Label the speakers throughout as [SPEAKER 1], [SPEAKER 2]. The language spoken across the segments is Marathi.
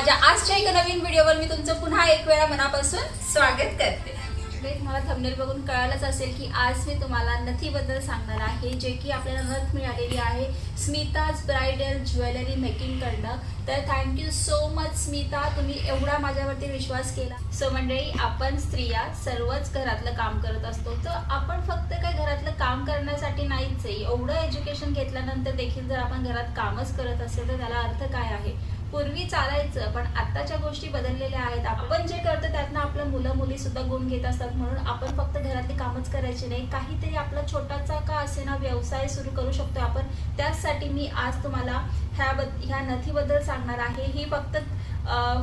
[SPEAKER 1] माझ्या आजच्या एका नवीन व्हिडिओवर मी तुमचं पुन्हा एक वेळा मनापासून स्वागत करते. तुम्हाला थंबनेल बघून कळालंच असेल की आज मी तुम्हाला नथीबद्दल सांगणार आहे जे की आपल्याला नथ मिळालेली आहे. स्मिताज ब्रायडल ज्वेलरी मेकिंग करणं. तर थँक्यू सो मच स्मिता. तुम्ही एवढा माझ्यावरती विश्वास केला. सो मंडळी आपण स्त्रिया सर्वच घरातलं काम करत असतो. तर आपण फक्त काय घरातलं काम करण्यासाठी नाहीच आहे. एवढं एज्युकेशन घेतल्यानंतर देखील जर आपण घरात कामच करत असेल तर त्याला अर्थ काय आहे? पूर्वी चालायचं पण आत्ताच्या गोष्टी बदललेल्या आहेत. आपण जे करतो त्यातनं आपलं मुलं मुली सुद्धा गुण घेत असतात. म्हणून आपण फक्त घरातली कामच करायची नाही. काहीतरी आपला छोटासा का असे ना व्यवसाय सुरू करू शकतो आपण. त्याचसाठी मी आज तुम्हाला ह्या ह्या नथीबद्दल सांगणार आहे. ही फक्त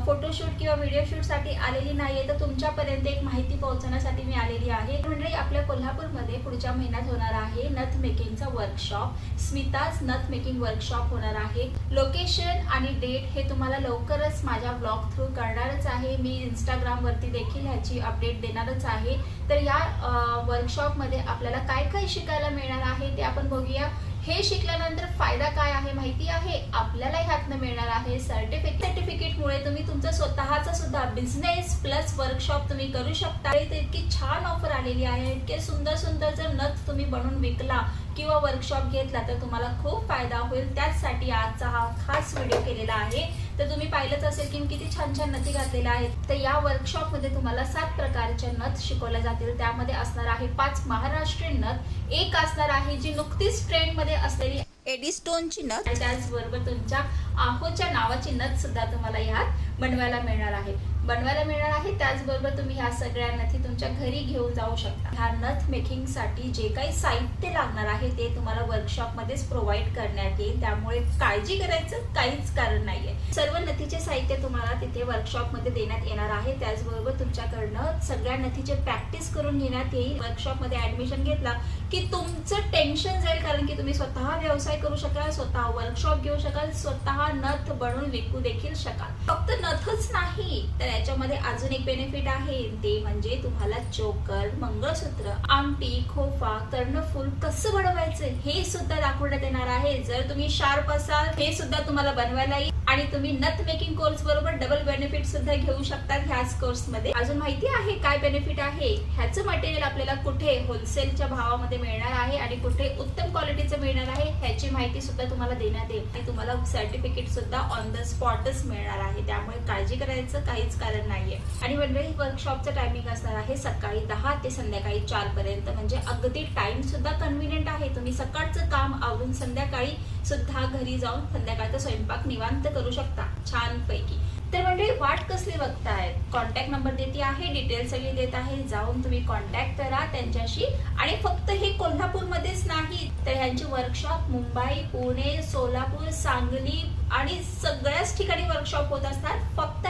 [SPEAKER 1] फोटोशूट किंवा व्हिडिओ शूटसाठी आलेली नाही आहे तर तुमच्यापर्यंत एक माहिती पोहोचवण्यासाठी मी आलेली आहे. म्हणजे आपल्या कोल्हापूरमध्ये पुढच्या महिन्यात होणार आहे नथ मेकिंगचा वर्कशॉप स्मिताज नथ मेकिंग वर्कशॉप होणार आहे. लोकेशन आणि डेट हे तुम्हाला लवकरच माझ्या ब्लॉग थ्रू करणारच आहे. मी इंस्टाग्रामवरती देखील ह्याची अपडेट देणारच आहे. तर या वर्कशॉपमध्ये आपल्याला काय काय शिकायला मिळणार आहे ते आपण बघूया. हे शिकल्यानंतर फायदा काय आहे माहिती आहे? आपल्याला ह्यातनं मिळणार आहे. सर्टिफिकेट सर्टिफिकेटमुळे तुम्ही तुमचा स्वतःचा सुद्धा बिझनेस प्लस वर्कशॉप तुम्ही करू शकता. इतकी छान ऑफर आलेली आहे. इतके सुंदर सुंदर जर नथ तुम्ही बनवून विकला किंवा वर्कशॉप घेतला तर तुम्हाला खूप फायदा होईल. त्याचसाठी आजचा हा खास व्हिडिओ केलेला आहे. तर तुम्ही पाहिलंच असेल की किती छान छान नथी घातलेल्या आहेत. तर या वर्कशॉपमध्ये तुम्हाला सात प्रकारच्या नथ शिकवल्या जातील. त्यामध्ये असणार आहे पाच महाराष्ट्रीयन नथ. एक असणार आहे जी नुकतीच ट्रेंडमध्ये असलेली एडिस्टोनची नथ. आणि त्याचबरोबर तुमच्या आहोच्या नावाची नथ सुद्धा तुम्हाला ह्यात बनवायला मिळणार आहे. बनवायला मिळणार आहे. त्याचबरोबर तुम्ही ह्या सगळ्या नथी तुमच्या घरी घेऊन जाऊ शकता. ह्या नथ मेकिंगसाठी जे काही साहित्य लागणार आहे ते तुम्हाला वर्कशॉप मध्येच प्रोव्हाइड करण्यात येईल. त्यामुळे काळजी करायचं काहीच कारण नाहीये. सर्व नथीचे साहित्य तुम्हाला तिथे वर्कशॉपमध्ये देण्यात येणार आहे. त्याचबरोबर तुमच्याकडनं सगळ्या नथीचे प्रॅक्टिस करून घेण्यात येईल. वर्कशॉपमध्ये ऍडमिशन घेतला की तुमचं टेन्शन जाईल कारण की तुम्ही स्वतः व्यवसाय करू शकाल स्वतः वर्कशॉप घेऊ शकाल स्वतः नथ बनवून विकू देखील शकाल. फक्त नथच नाही तर याच्यामध्ये अजून एक बेनिफिट आहे. ते म्हणजे तुम्हाला चोकर मंगळसूत्र आमटी खोफा कर्णफूल कसं बनवायचं हे सुद्धा दाखवण्यात येणार आहे. जर तुम्ही शार्प असाल हे सुद्धा तुम्हाला बनवायला येईल. आणि तुम्ही नथ मेकिंग कोर्स बरोबर डबल बेनिफिट सुद्धा घेऊ शकता ह्याच कोर्समध्ये. अजून माहिती आहे काय बेनिफिट आहे? ह्याचं मटेरियल आपल्याला कुठे होलसेलच्या भावामध्ये मिळणार आहे आणि कुठे उत्तम क्वालिटीचं मिळणार आहे ह्याची माहिती सुद्धा तुम्हाला देण्यात येईल. आणि तुम्हाला सर्टिफिकेट सुद्धा ऑन द स्पॉटच मिळणार आहे. त्यामुळे काळजी करायचं काहीच कारण नाहीये. आणि मंडळी वर्कशॉपचं टायमिंग असणार आहे सकाळी दहा ते संध्याकाळी चार पर्यंत. म्हणजे अगदी टाइम सुद्धा कन्व्हिनियंट आहे. तुम्ही सकाळचं काम आवरून संध्याकाळी सुद्धा घरी जाऊन संध्याकाळचा स्वयंपाक निवांत करू शकता छान पैकी तर म्हणजे वाट कसली बघताय? कॉन्टॅक्ट नंबर देते आहे डिटेल सगळी देत आहे. जाऊन तुम्ही कॉन्टॅक्ट करा त्यांच्याशी. आणि फक्त हे कोल्हापूरमध्येच नाही तर ह्यांची वर्कशॉप मुंबई पुणे सोलापूर सांगली आणि सगळ्याच ठिकाणी वर्कशॉप होत असतात. फक्त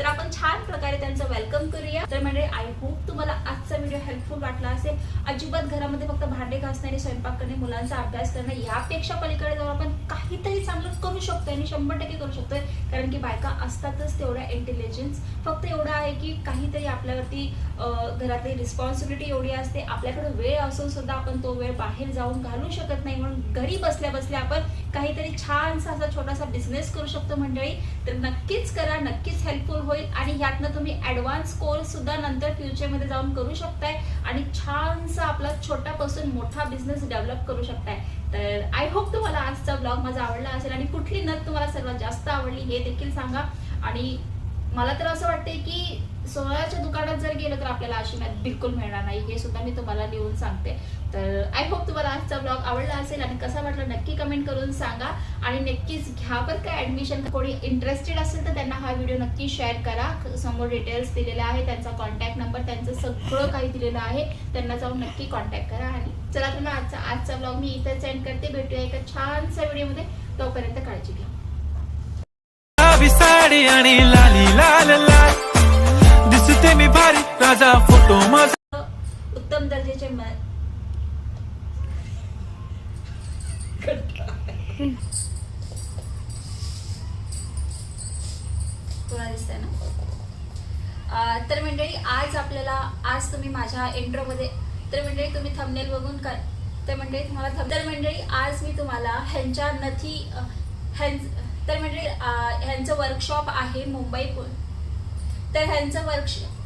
[SPEAKER 1] तर आपण छान प्रकारे त्यांचं वेलकम करूया. तर म्हणजे आय होप तुम्हाला आजचा व्हिडिओ हेल्पफुल वाटला असेल. अजिबात घरामध्ये फक्त भांडे घासणे आणि स्वयंपाक करणे मुलांचा अभ्यास करणे यापेक्षा पलीकडे जाऊन आपण काहीतरी चांगलं करू शकतोय आणि शंभर टक्के करू शकतोय. कारण की बायका असतातच तेवढ्या इंटेलिजन्स फक्त एवढं आहे की काहीतरी आपल्यावरती घरातली रिस्पॉन्सिबिलिटी एवढी असते. आपल्याकडे वेळ असून सुद्धा आपण तो वेळ बाहेर जाऊन घालू शकत नाही. म्हणून घरी बसल्या बसल्या आपण काहीतरी छानसा असा छोटासा बिझनेस करू शकतो मंडळी. तर नक्कीच करा नक्कीच हेल्पफुल होईल आणि यातनं तुम्ही ऍडव्हान्स कोर्स सुद्धा नंतर फ्युचरमध्ये जाऊन करू शकताय आणि छानसा आपला छोटापासून मोठा बिझनेस डेव्हलप करू शकताय. तर आय होप तुम्हाला आजचा ब्लॉग माझा आवडला असेल आणि कुठली नथ तुम्हाला सर्वात जास्त आवडली हे देखील सांगा. आणि मला तर असं वाटतंय की सोन्याच्या दुकानात जर गेलं तर आपल्याला अशी मॅथ बिलकुल मिळणार नाही. हे सुद्धा मी तुम्हाला लिहून सांगते. तर आय होप तुम्हाला आजचा ब्लॉग आवडला असेल आणि कसा वाटला नक्की कमेंट करून सांगा. आणि नक्कीच घ्या बरं काय ऍडमिशन कोणी इंटरेस्टेड असेल तर त्यांना हा व्हिडिओ नक्की शेअर करा. समोर डिटेल्स दिलेले आहे त्यांचा कॉन्टॅक्ट नंबर त्यांचं सगळं काही दिलेलं आहे. त्यांना जाऊन नक्की कॉन्टॅक्ट करा. आणि चला तुम्हाला आजचा आजचा ब्लॉग मी इथं सेंड करते. भेटूया एका छानसा व्हिडिओमध्ये तोपर्यंत काळजी घ्या.
[SPEAKER 2] साडी आणि लाली लाल लाल. दिसते मी भारी राजा फोटो माझा
[SPEAKER 1] उत्तम दर्जाचे म- दिसतंय ना? तर मंडळी आज आपल्याला आज तुम्ही माझ्या इंट्रोमध्ये तर मंडळी तुम्ही थंबनेल बघून कर तर मंडळी तुम्हाला तर मंडळी आज मी तुम्हाला ह्यांच्या नथी ह्यां तर म्हणजे ह्यांचं वर्कशॉप आहे मुंबई पु- तर ह्यांचं वर्कशॉप